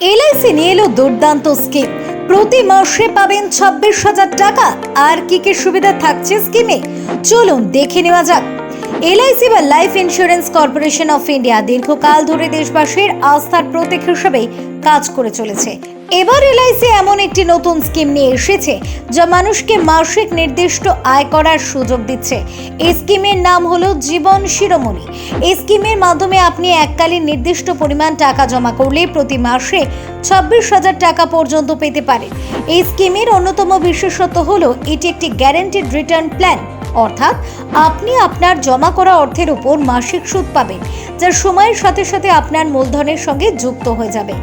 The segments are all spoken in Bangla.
এলআইসি নিয়ে এলো দুর্দান্ত স্কিম। প্রতি মাসে পাবেন ছাব্বিশ হাজার টাকা। আর কি কি সুবিধা থাকছে স্কিমে? চলুন দেখে নেওয়া যাক। এলআইসি বা life insurance corporation of India দীর্ঘকাল ধরে দেশবাসীর আস্থার প্রতীক হিসেবে কাজ করে চলেছে। এবার এলআইসি এমন একটি নতুন স্কিম নিয়ে এসেছে, যা মানুষকে মাসিক নির্দিষ্ট আয় করার সুযোগ দিচ্ছে। এই স্কিমের নাম হলো জীবন শিরোমণি। এই স্কিমের মাধ্যমে আপনি এককালীন নির্দিষ্ট পরিমাণ টাকা জমা করলে প্রতি মাসে ছাব্বিশ হাজার টাকা পর্যন্ত পেতে পারেন। এই স্কিমের অন্যতম বিশেষত্ব হলো, এটি একটি গ্যারান্টিড রিটার্ন প্ল্যান অর্থাৎ আপনি আপনার জমা করা অর্থের উপর মাসিক সুদ পাবেন যা সময়ের সাথে সাথে আপনার মূলধনের সঙ্গে যুক্ত হয়ে যাবে।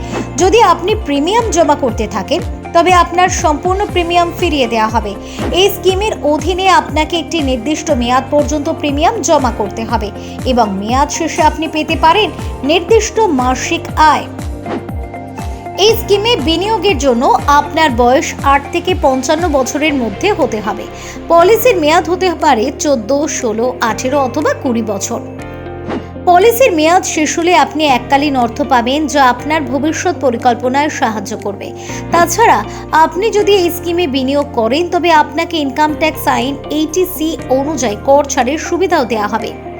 যদি আপনি প্রিমিয়াম জমা করতে থাকেন, তবে আপনার সম্পূর্ণ প্রিমিয়াম ফিরিয়ে দেওয়া হবে। এই স্কিমের অধীনে আপনাকে একটি নির্দিষ্ট মেয়াদ পর্যন্ত প্রিমিয়াম জমা করতে হবে এবং মেয়াদ শেষে আপনি পেতে পারেন নির্দিষ্ট মাসিক আয়। এই স্কিমে বিনিয়োগের জন্য আপনার বয়স আট থেকে পঞ্চান্ন বছরের মধ্যে হতে হবে। পলিসির মেয়াদ হতে পারে চোদ্দ, ষোলো, আঠেরো অথবা কুড়ি বছর। পলিসির মেয়াদ শেষ হলে আপনি এককালীন অর্থ পাবেন যা আপনার ভবিষ্যৎ পরিকল্পনায় সাহায্য করবে। তাছাড়া আপনি যদি এই স্কিমে বিনিয়োগ করেন তবে আপনাকে ইনকাম ট্যাক্স আইন এইটিসি অনুযায়ী কর ছাড়ের সুবিধাও দেওয়া হবে।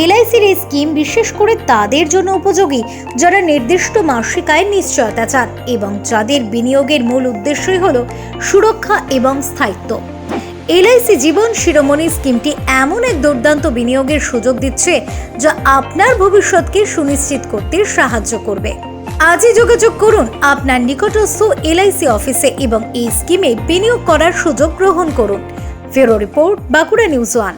এলআইসির এই স্কিম বিশেষ করে তাদের জন্য উপযোগী, যারা নির্দিষ্ট মাসিক আয়ের নিশ্চয়তা চান এবং যাদের বিনিয়োগের মূল উদ্দেশ্যই হল সুরক্ষা এবং স্থায়িত্ব। এলআইসি জীবন শিরোমণি স্কিমটি এমন এক দুর্দান্ত বিনিয়োগের সুযোগ দিচ্ছে, যা আপনার ভবিষ্যৎকে সুনিশ্চিত করতে সাহায্য করবে। আজই যোগাযোগ করুন আপনার নিকটস্থ এলআইসি অফিসে এবং এই স্কিমে বিনিয়োগ করার সুযোগ গ্রহণ করুন। ফেরো রিপোর্ট, বাঁকুড়া নিউজ ওয়ান।